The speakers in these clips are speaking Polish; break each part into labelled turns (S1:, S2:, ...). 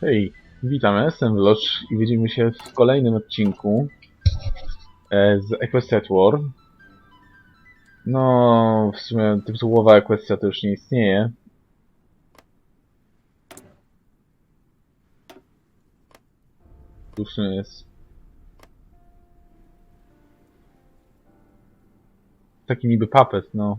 S1: Hej, witam, jestem Vlocz i widzimy się w kolejnym odcinku e, z Equestria War. No, w sumie tytułowa Equestria to już nie istnieje. Tu w sumie jest taki niby papet, no.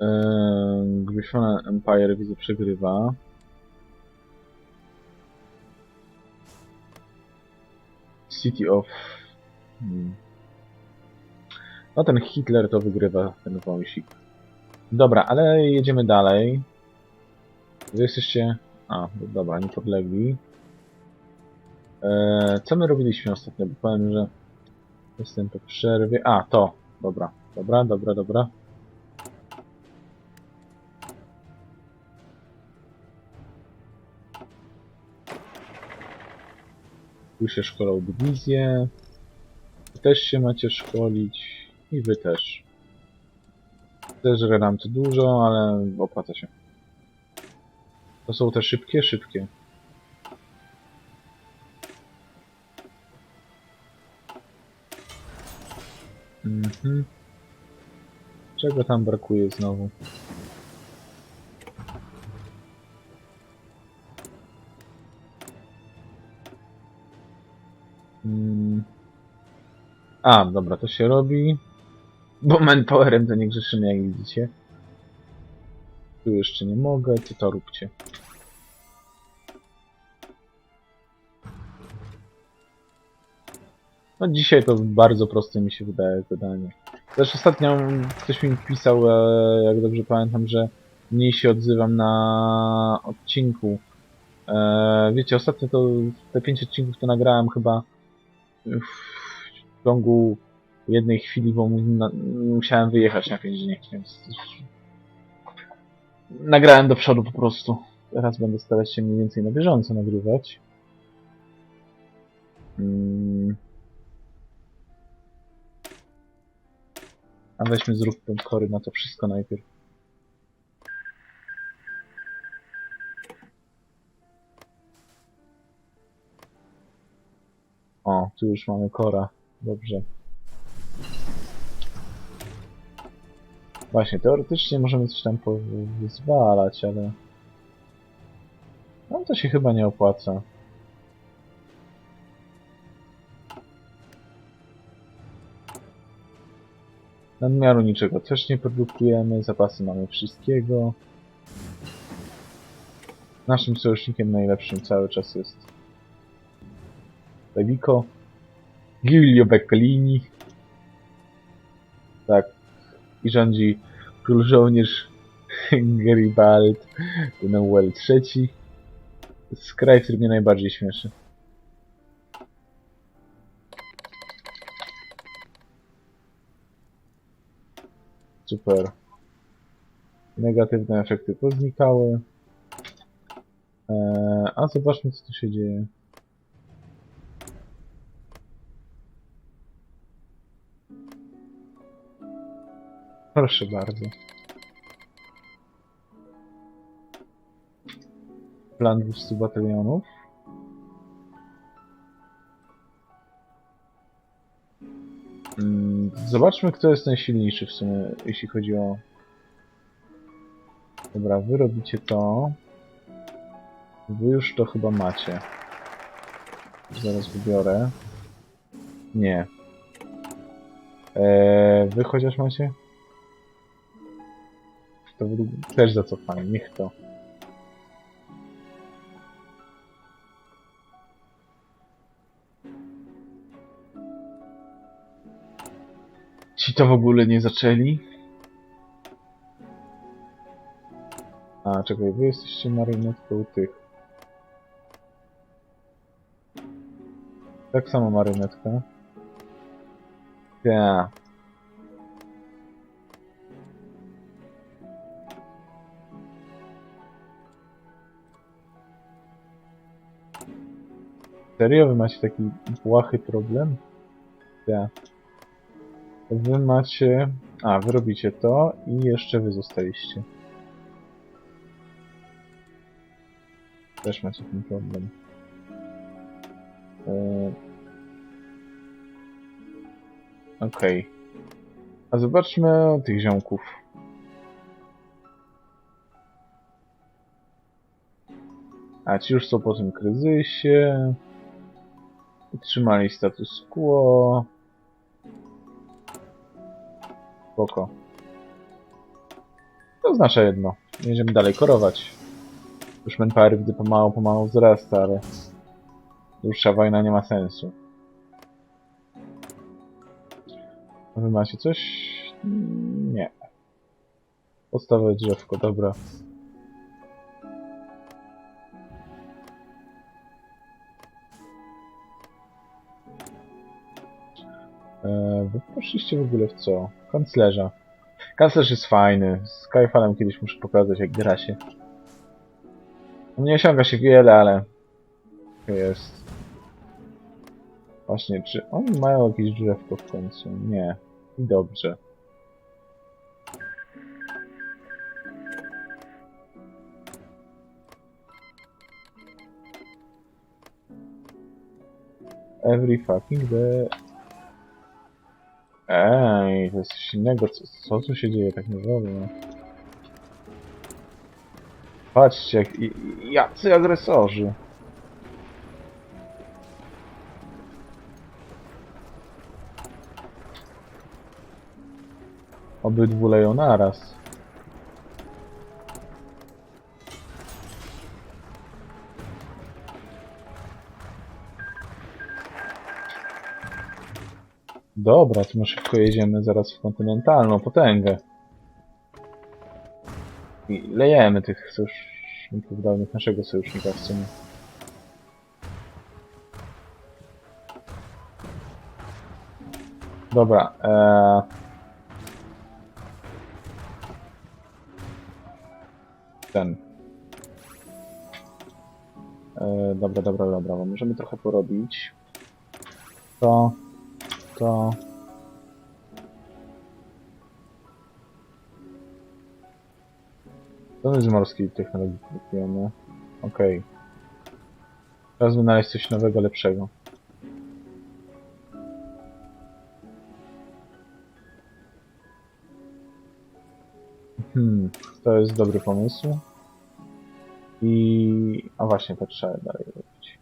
S1: Eee, Empire widzę przegrywa. City of... Hmm. No ten Hitler to wygrywa ten wąsik. Dobra, ale jedziemy dalej. Wy jesteście... A, dobra, niepodlegli. Eee, co my robiliśmy ostatnio? Bo powiem, że jestem po przerwie. A, to. Dobra, dobra, dobra, dobra. Tu się szkolą dywizję. Wy też się macie szkolić. I wy też. Też nam to dużo, ale opłaca się. To są te szybkie, szybkie. Mhm. Czego tam brakuje znowu? A, dobra, to się robi. Bo manpowerem to nie grzeszymy, jak widzicie. Tu jeszcze nie mogę, to to róbcie. No dzisiaj to bardzo proste mi się wydaje zadanie. Też ostatnio ktoś mi pisał, e, jak dobrze pamiętam, że mniej się odzywam na odcinku. E, wiecie, ostatnio to te pięć odcinków to nagrałem chyba ciągu jednej chwili, bo musiałem wyjechać na 5 dni, więc nagrałem do przodu po prostu. Teraz będę starać się mniej więcej na bieżąco nagrywać. Mm. A weźmy zrób kory na to wszystko najpierw. O, tu już mamy kora. Dobrze. Właśnie, teoretycznie możemy coś tam pozwalać, ale... No to się chyba nie opłaca. Nadmiaru niczego też nie produkujemy, zapasy mamy wszystkiego. Naszym sojusznikiem najlepszym cały czas jest Lewico, Giulio Beccolini. Tak. I rządzi król żołnierz Garibald Noel III. Skraj, który mnie najbardziej śmieszy. Super. Negatywne efekty poznikały. Eee, a zobaczmy co tu się dzieje. Proszę bardzo. Plan 200 batalionów. Mm, Zobaczmy, kto jest najsilniejszy w sumie, jeśli chodzi o... Dobra, wy robicie to. Wy już to chyba macie. Zaraz wybiorę. Nie. Eee, wy chociaż macie? To według- też zacofanie, niech to. Ci to w ogóle nie zaczęli? A, czekaj, wy jesteście marynetką tych. Tak samo marynetka. Ja. Serio? Wy macie taki błahy problem? Ja. Wy macie... A, wy robicie to i jeszcze wy zostaliście. Też macie ten problem. Eee... Okej. A zobaczmy tych ziomków. A ci już są po tym kryzysie. Utrzymali status quo. Spoko. To oznacza jedno. Będziemy dalej korować. Już manpower gdy pomału, pomału wzrasta, ale dłuższa wojna nie ma sensu. Wy macie coś? Nie. Podstawowe drzewko, dobra. Wy poszliście w ogóle w co? Kanclerza. Kanclerz jest fajny. Z Skyfallem kiedyś muszę pokazać jak gra się. No Nie osiąga się wiele, ale jest. Właśnie, czy oni mają jakieś drzewko w końcu? Nie. I dobrze. Every fucking day. Ej, to jest coś innego. Co, co tu się dzieje tak wolno? Patrzcie, jak, jacy agresorzy. Obydwu leją naraz. Dobra, to my szybko jedziemy zaraz w kontynentalną potęgę. I lejemy tych sojuszników dawnych, naszego sojusznika w sumie. Dobra, eee... Ten. Eee, dobra, dobra, dobra, bo możemy trochę porobić. To, to... To my morskiej technologii kupujemy. Okej. Teraz wynaleźć coś nowego, lepszego. Hmm, to jest dobry pomysł. I... A właśnie, to trzeba dalej robić.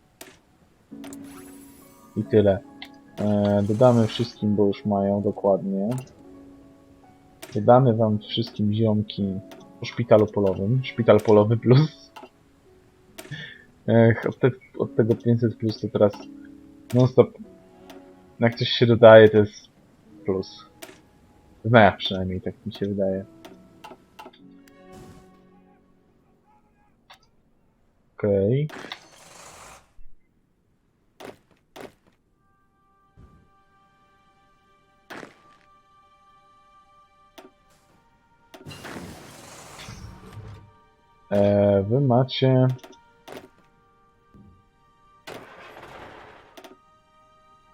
S1: I tyle. E, dodamy wszystkim, bo już mają dokładnie. Dodamy wam wszystkim ziomki po szpitalu polowym. Szpital polowy plus. Ech, od, te, od tego 500 plus to teraz non stop. Jak coś się dodaje, to jest plus. No ja przynajmniej tak mi się wydaje. Okej. Eee, wy macie...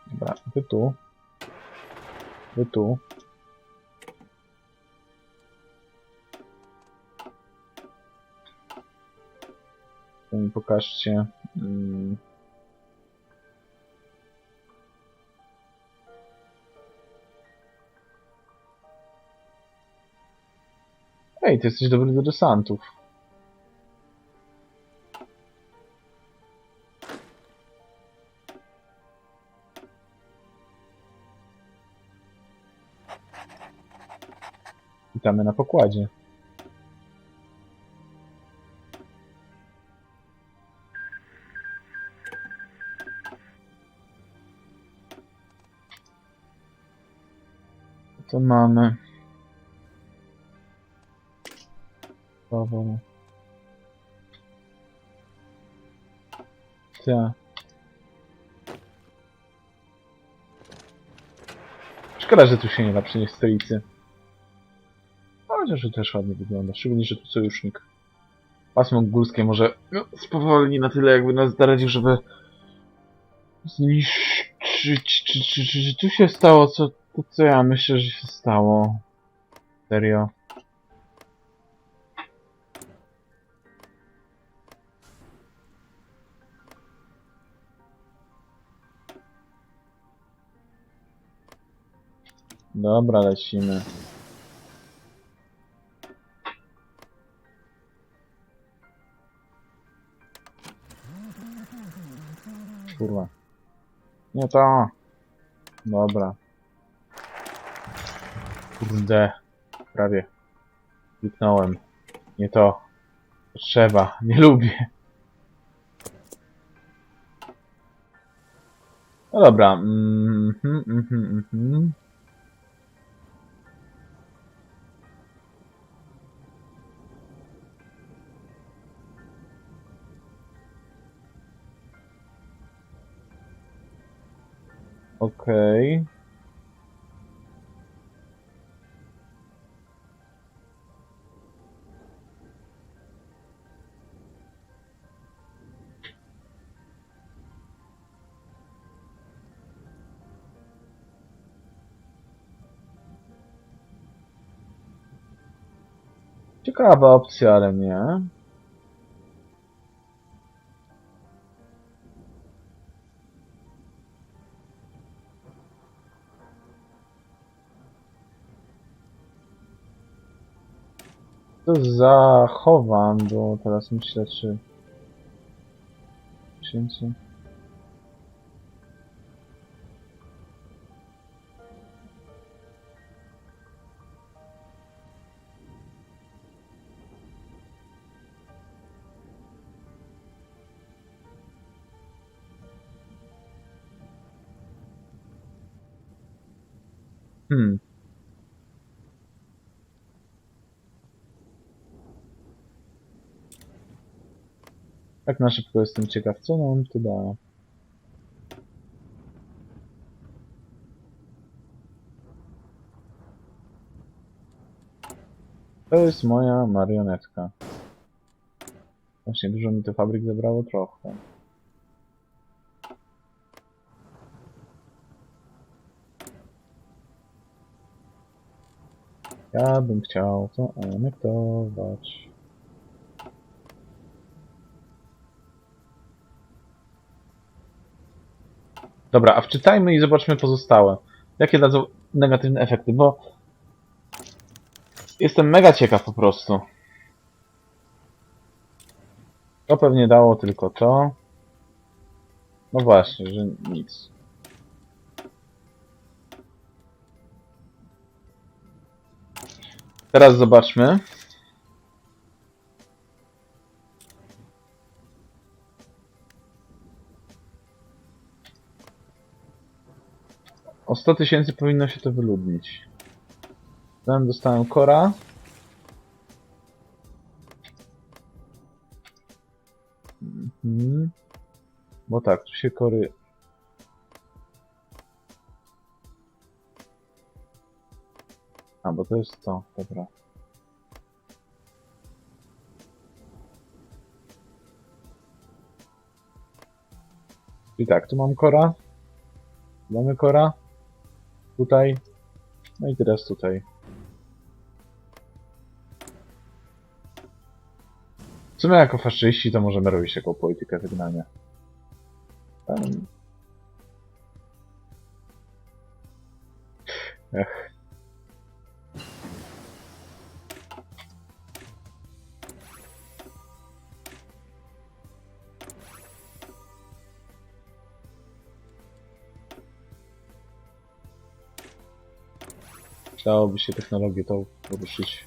S1: Dobra, wy tu. Wy tu. To mi pokażcie. Mm. Ej, ty jesteś dobry do desantów. Witamy na pokładzie. Co mamy? Powol. Tak. Szkoda, że tu się nie da przynieść stolicy. Chociaż to też ładnie wygląda, szczególnie, że tu sojusznik. Pasmo górskie może no, spowolni na tyle, jakby nas zaradził, żeby zniszczyć... Czy, czy, czy, czy tu się stało? Co, To co ja myślę, że się stało? Serio? Dobra, lecimy. Nie to. Dobra. Kurde. Prawie. Kliknąłem. Nie to. Trzeba. Nie lubię. No dobra. Mhm, mhm, mhm. Okej. Ciekawa opcja, ale nie. To zachowam, bo teraz myślę, czy... Tak na szybko jestem ciekaw, co nam to da. To jest moja marionetka. Właśnie dużo mi to fabryk zabrało trochę. Ja bym chciał to anektować. Dobra, a wczytajmy i zobaczmy pozostałe. Jakie dadzą negatywne efekty, bo jestem mega ciekaw po prostu. To pewnie dało tylko to. No właśnie, że nic. Teraz zobaczmy. O 100 tysięcy powinno się to wyludnić. Tam dostałem kora. Mhm. Bo tak, tu się kory... A, bo to jest to, dobra. I tak, tu mam kora. Mamy kora. Tutaj. No i teraz tutaj. W sumie jako faszyści to możemy robić taką politykę wygnania. Ech. Chciałoby się technologię tą poruszyć.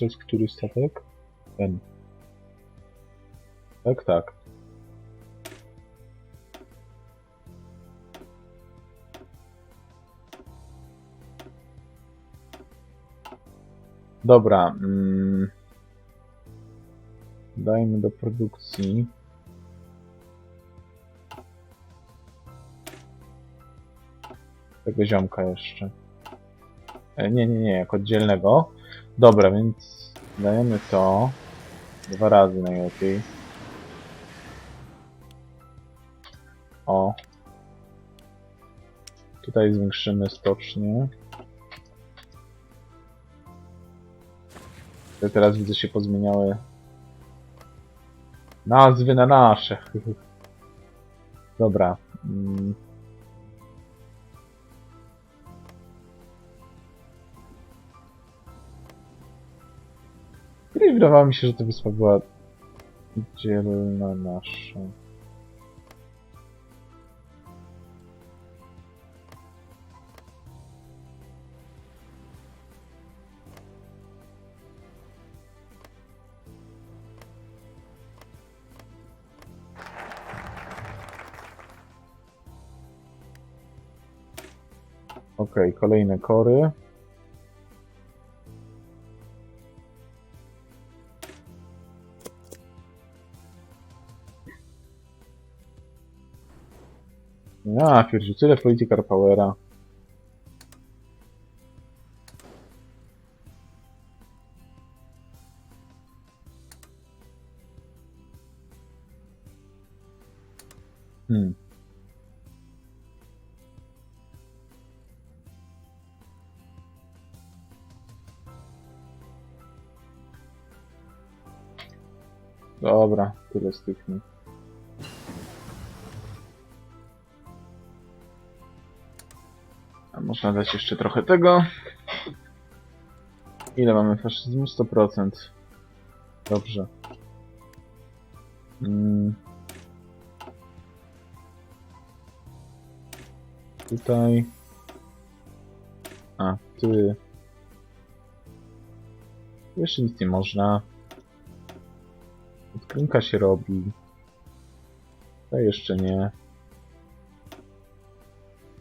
S1: Jest który statek? Ten. Tak, tak. Dobra. Mm. Dajmy do produkcji. Tego ziomka jeszcze. E, nie, nie, nie, jako oddzielnego. Dobra, więc dajemy to. Dwa razy najlepiej. O. Tutaj zwiększymy stocznię. Te Teraz widzę się pozmieniały nazwy na nasze. Dobra. Mm. Kiedyś wydawało mi się, że ta wyspa była dzielna nasza. Kolejne kory. Ja, pierdziu, tyle political powera. Hmm. Dobra, tyle z tych. nie. A można dać jeszcze trochę tego. Ile mamy faszyzmu? 100%. Dobrze. Mm. Tutaj. A, ty. Jeszcze nic nie można. Odkrynka się robi. To jeszcze nie.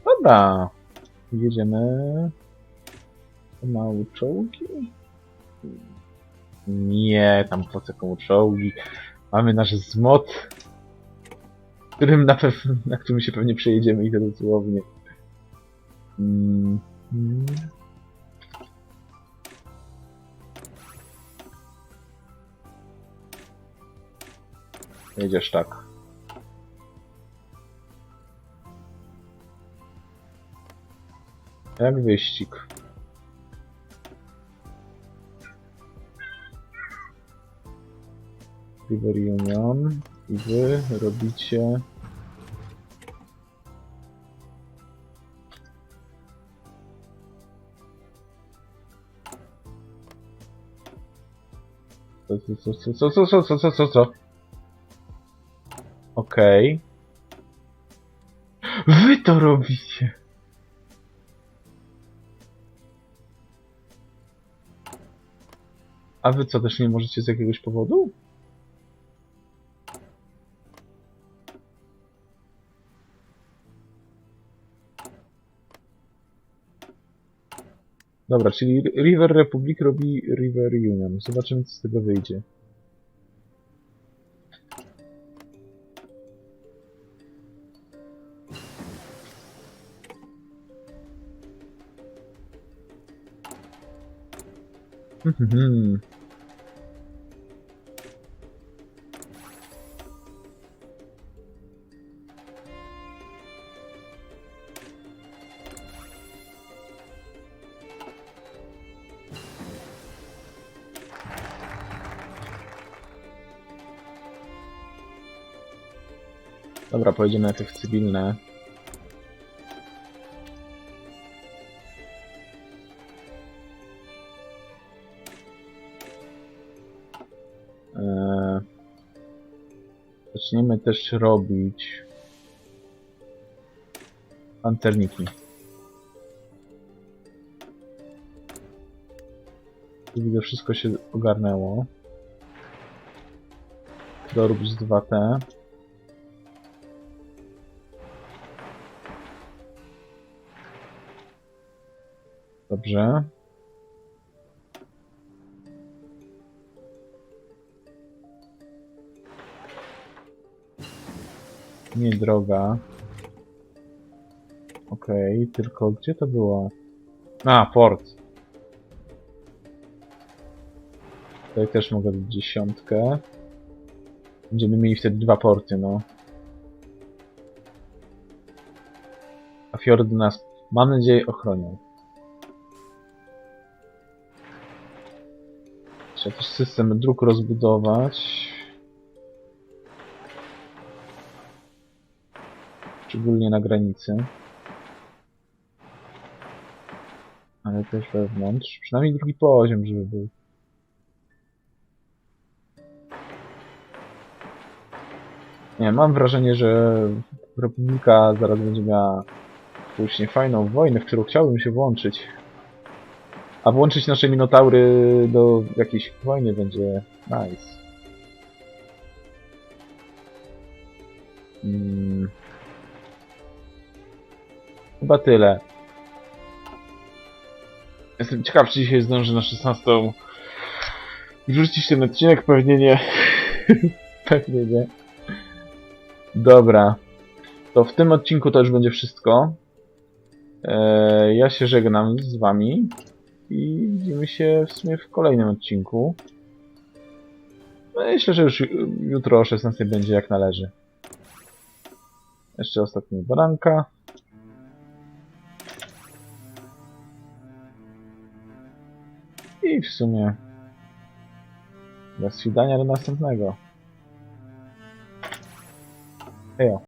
S1: Dobra. Jedziemy. Małe czołgi? Nie, tam po co komu czołgi. Mamy nasz zmot, którym na, pew- na którym się pewnie przejedziemy i to dosłownie. Mm. Jedziesz tak. Jak wyścig. River Union i wy robicie Co, co, co, co, co, co, co, co, co, co? Okej. Wy to robicie! A wy co, też nie możecie z jakiegoś powodu? Dobra, czyli River Republic robi River Union. Zobaczymy, co z tego wyjdzie. Dobra, pojedziemy na tych cywilne. Też robić panterniki. Tu widzę, wszystko się ogarnęło. Dorób z 2T. Dobrze. Nie droga. Okej, okay, tylko gdzie to było? A, port. Tutaj też mogę dać dziesiątkę. Będziemy mieli wtedy dwa porty, no. A fiordy nas, mam nadzieję, ochronią. Trzeba też system dróg rozbudować. Szczególnie na granicy. Ale też wewnątrz. Przynajmniej drugi poziom, żeby był. Nie, mam wrażenie, że Republika zaraz będzie miała później fajną wojnę, w którą chciałbym się włączyć. A włączyć nasze minotaury do jakiejś wojny będzie nice. Mm. Chyba tyle. Jestem ciekaw, czy dzisiaj zdążę na 16 wrzucić ten odcinek. Pewnie nie. Pewnie nie. Dobra. To w tym odcinku to już będzie wszystko. Eee, ja się żegnam z wami i widzimy się w sumie w kolejnym odcinku. Myślę, że już ju- jutro o 16 będzie jak należy. Jeszcze ostatni baranka. I w sumie do swidania do następnego. Hejo.